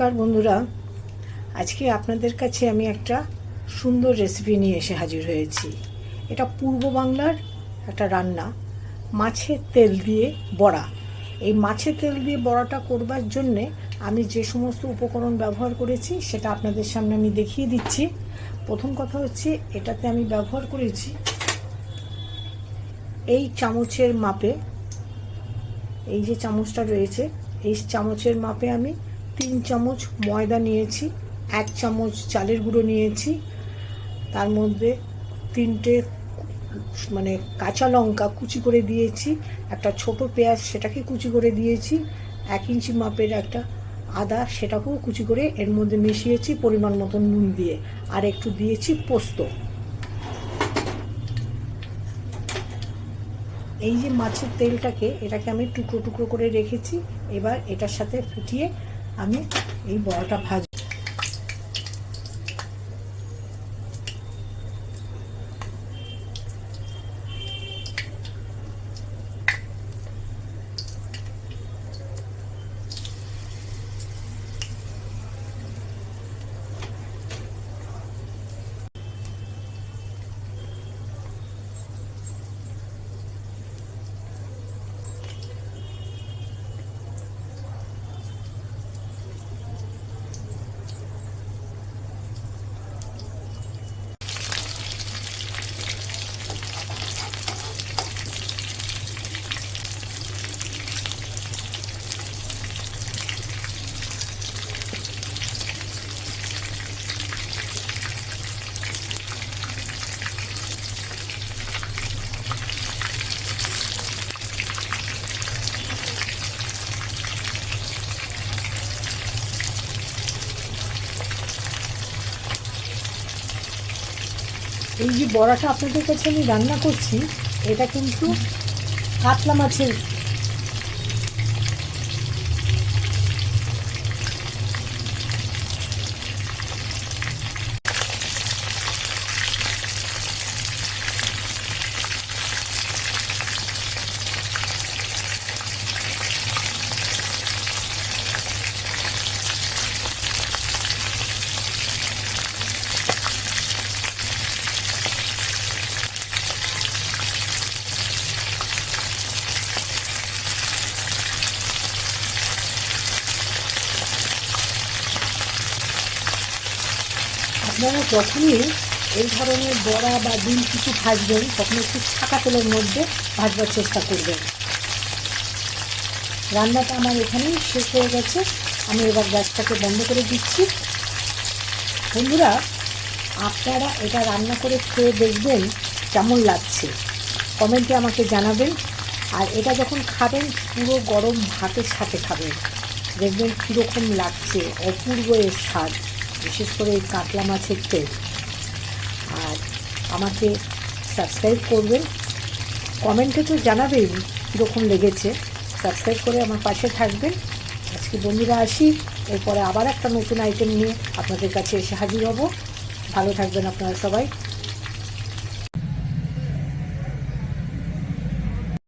নমস্কার বন্ধুরা। আজকে আপনাদের কাছে আমি একটা সুন্দর রেসিপি নিয়ে এসে হাজির হয়েছি। এটা পূর্ব বাংলার একটা রান্না মাছের তেল দিয়ে বড়া। এই মাছের তেল দিয়ে বড়াটা করবার জন্যে আমি যে সমস্ত উপকরণ ব্যবহার করেছি, সেটা আপনাদের সামনে আমি দেখিয়ে দিচ্ছি। প্রথম কথা হচ্ছে, এটাতে আমি ব্যবহার করেছি এই চামচের মাপে, এই যে চামচটা রয়েছে, এই চামচের মাপে আমি তিন চামচ ময়দা নিয়েছি, এক চামচ চালের গুঁড়ো নিয়েছি, তার মধ্যে তিনটে মানে কাঁচা লঙ্কা কুচি করে দিয়েছি, একটা ছোট পেঁয়াজ সেটাকে কুচি করে দিয়েছি, এক ইঞ্চি মাপের একটা আদা সেটাকেও কুচি করে এর মধ্যে মিশিয়েছি পরিমাণ মতো নুন দিয়ে, আর একটু দিয়েছি পোস্ত। এই যে মাছের তেলটাকে এটাকে আমি টুকরো টুকরো করে রেখেছি, এবার এটার সাথে ফুটিয়ে আমি এই বড়াটা ভাজ এই যে বড়াটা আপনাদের কাছে আমি রান্না করছি এটা কিন্তু কাতলা মাছের আপনারা যখনই এই ধরনের বড়া বা ডিম কিছু ভাজবেন, তখন একটু ছাকা তেলের মধ্যে ভাজবার চেষ্টা করবেন। রান্নাটা আমার এখানেই শেষ হয়ে গেছে। আমি এবার গ্যাসটাকে বন্ধ করে দিচ্ছি। বন্ধুরা, আপনারা এটা রান্না করে খেয়ে দেখবেন কেমন লাগছে। কমেন্টে আমাকে জানাবেন। আর এটা যখন খাবেন, পুরো গরম ভাতের সাথে খাবেন। দেখবেন কীরকম লাগছে, অপূর্ব এর স্বাদ। বিশেষ করে এই কাতলা মাছের তেল। আর আমাকে সাবস্ক্রাইব করবেন কমেন্টে তো জানাবেন কীরকম লেগেছে। সাবস্ক্রাইব করে আমার পাশে থাকবেন। আজকে বন্ধুরা আসি। এরপরে আবার একটা নতুন আইটেম নিয়ে আপনাদের কাছে এসে হাজির হব। ভালো থাকবেন আপনারা সবাই।